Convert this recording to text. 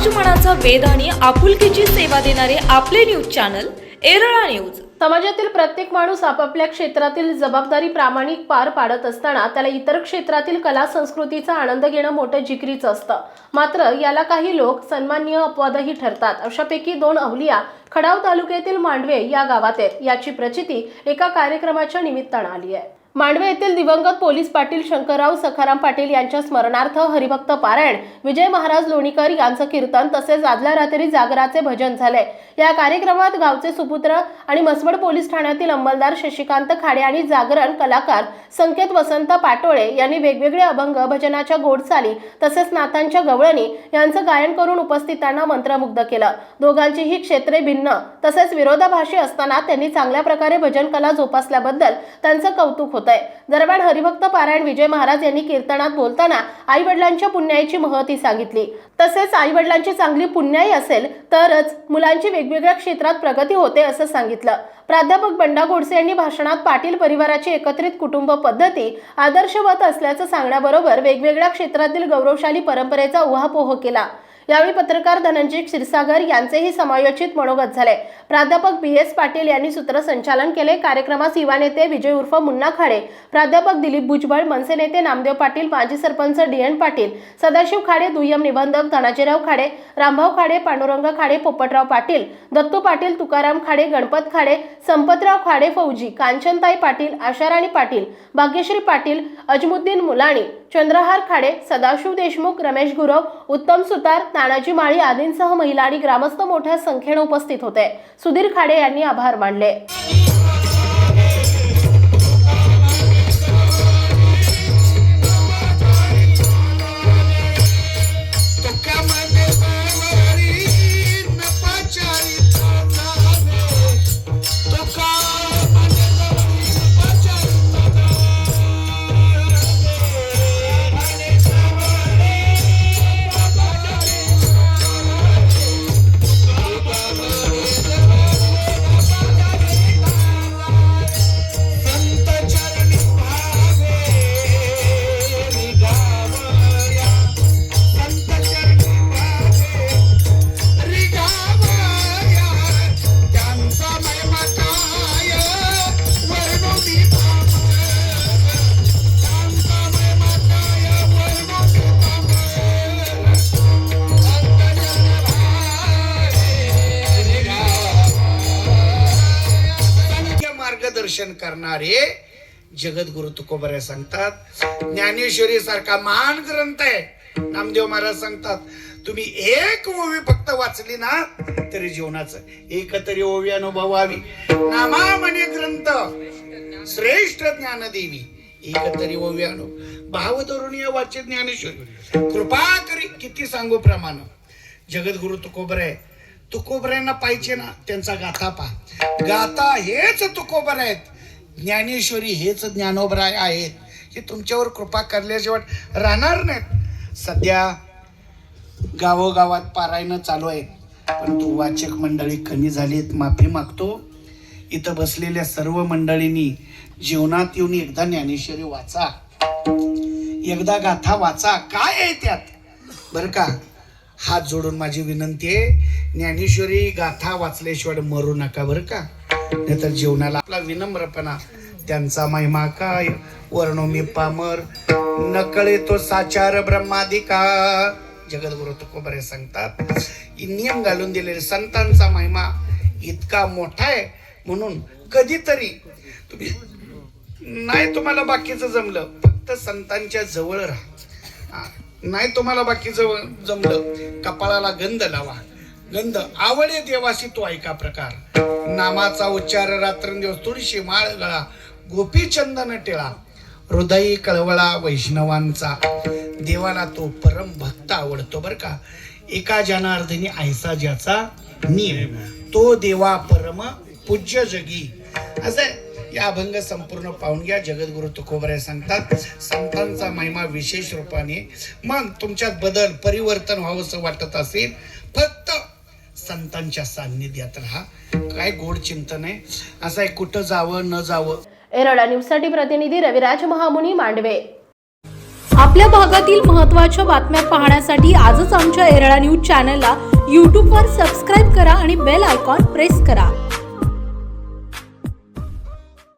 समाज मनाचा आणि आपुलकीची सेवा देणारे आपले न्यूज चॅनल एरळा न्यूज. समाजातील प्रत्येक माणूस आपापल्या क्षेत्रातील जबाबदारी प्रामाणिक पार पाडत असताना त्याला इतर क्षेत्रातील कला संस्कृतीचा आनंद घेणं मोठं जिकरीचं असतं. मात्र याला काही लोक सन्माननीय अपवादही ठरतात. अशापैकी दोन अवलिया खडाव तालुक्यातील मांडवे या गावात आहेत. याची प्रचिती एका कार्यक्रमाच्या निमित्तानं आली आहे. मांडवे येथील दिवंगत पोलीस पाटील शंकरराव सखाराम पाटील यांच्या स्मरणार्थ हरिभक्त पारायण विजय महाराज लोणीकर यांचं कीर्तन तसेच आदल्या रात्री जागराचे भजन झाले. या कार्यक्रमात गावचे सुपुत्र आणि मसवड पोलीस ठाण्यातील अंमलदार शशिकांत खाडे आणि जागरण कलाकार संकेत वसंत पाटोळे यांनी वेगवेगळे अभंग भजनाच्या गोडचाली तसेच नाथांच्या गवळणी यांचं गायन करून उपस्थितांना मंत्रमुग्ध केलं. दोघांचीही क्षेत्रे भिन्न तसेच विरोधाभाषी असताना त्यांनी चांगल्या प्रकारे भजन कला जोपासल्याबद्दल त्यांचं कौतुक होत आहे दरम्यान हरिभक्त पारायण विजय महाराज यांनी कीर्तनात बोलताना आई वडिलांच्या पुण्याईची महती सांगितली. तसेच आई वडिलांची चांगली पुण्याई असेल तरच मुलांची वेगवेगळ्या क्षेत्रात प्रगती होते असं सांगितलं. प्राध्यापक बंडा गोडसे यांनी भाषणात पाटील परिवाराची एकत्रित कुटुंब पद्धती आदर्शवत असल्याचं सांगण्याबरोबर वेगवेगळ्या क्षेत्रातील गौरवशाली परंपरेचा उहापोह केला. यावेळी पत्रकार धनंजय क्षीरसागर यांचेही समायोजित मनोगत झाले. प्राध्यापक बी एस पाटील यांनी सूत्रसंचालन केले. कार्यक्रमास युवा नेते विजय उर्फ मुन्ना खाडे प्राध्यापक दिलीप भुजबळ मनसे नेते नामदेव पाटील माजी सरपंच डी एन पाटील सदाशिव खाडे दुय्यम निबंधक धनाजीराव खाडे रामभाऊ खाडे पांडुरंग खाडे पोपटराव पाटील दत्तू पाटील तुकाराम खाडे गणपत खाडे संपतराव खाडे फौजी कांचनताई पाटील आशाराणी पाटील भाग्यश्री पाटील अजमुद्दीन मुलाणी चंद्रहार खाडे सदाशिव देशमुख रमेश गुरव उत्तम सुतार तानाजी माळी आदींसह महिला आणि ग्रामस्थ मोठ्या संख्येने उपस्थित होते. सुधीर खाडे यांनी आभार मानले. मार्गदर्शन करणारे जगद्गुरु तुकोबरे सांगतात. ज्ञानेश्वरी सारखा महान ग्रंथ आहे. नामदेव महाराज सांगतात तुम्ही एक ओवी फक्त वाचली ना तरी जीवनाचं एक तरी ओवी अनुभवावी. नामामणी ग्रंथ श्रेष्ठ ज्ञानदेवी एक तरी ओवी अनुभव भाव तरुणीय वाचे ज्ञानेश्वरी. कृपा करी किती सांगू प्रमाण. जगद्गुरु तुकोबरे तुकोबऱ्यांना पाहिजे ना त्यांचा गाथा पहा. गाथा हेच तुकोबर आहेत. ज्ञानेश्वरी हेच ज्ञानोबराय आहेत. हे तुमच्यावर कृपा करल्याशिवाय राहणार नाहीत. सध्या गावोगावात पारायणं चालू आहेत. परंतु वाचक मंडळी कमी झालीत माफी मागतो. इथं बसलेल्या सर्व मंडळींनी जीवनात येऊन एकदा ज्ञानेश्वरी वाचा. एकदा गाथा वाचा. काय आहे त्यात? बरं का? हात जोडून माझी विनंती आहे ज्ञानेश्वरी गाथा वाचल्याशिवाय मरू नका बरं का? नाहीतर जीवनाला आपला विनम्रपणा त्यांचा महिमा काय? वर्णो मी पामर नकळे तो साचार ब्रह्मादिका. जगद्गुरु तुकोबरे सांगतात. नियम घालून दिलेले संतांचा महिमा इतका मोठा आहे म्हणून कधीतरी तुम्ही नाही तुम्हाला बाकीचं जमलं फक्त संतांच्या जवळ राहा. नाही तुम्हाला बाकीचं जमलं कपाळाला गंध लावा. गंध आवडे देवासी तो ऐका प्रकार. नामाचा उच्चार रात्रंदिवस तुळशी माळ गळा गोपी चंदन टिळा. हृदयी कळवळा वैष्णवांचा. देवाला तो परम भक्त आवडतो बर का. एका जनार्दनी ऐसा ज्याचा नियम तो देवा परम पूज्य जगी असं आहे. या अभंग संपूर्ण पाहून घ्या. जगद्गुरु तुकोबरे सांगतात संतांचा महिमा विशेष रूपाने. मग तुमच्यात बदल परिवर्तन व्हावं असं वाटत असेल फक्त संतांच्या सान्निध्यात राहा. काय गोड चिंतन आहे. असं आहे कुठं जावं न जावं. एरळा न्यूजसाठी प्रतिनिधी रविराज महामुनी मांडवे. आपल्या भागातील महत्त्वाच्या बातम्या पाहण्यासाठी आजच आमच्या एरळा न्यूज चॅनलला यूट्यूबवर सबस्क्राईब करा आणि बेल आयकॉन प्रेस करा.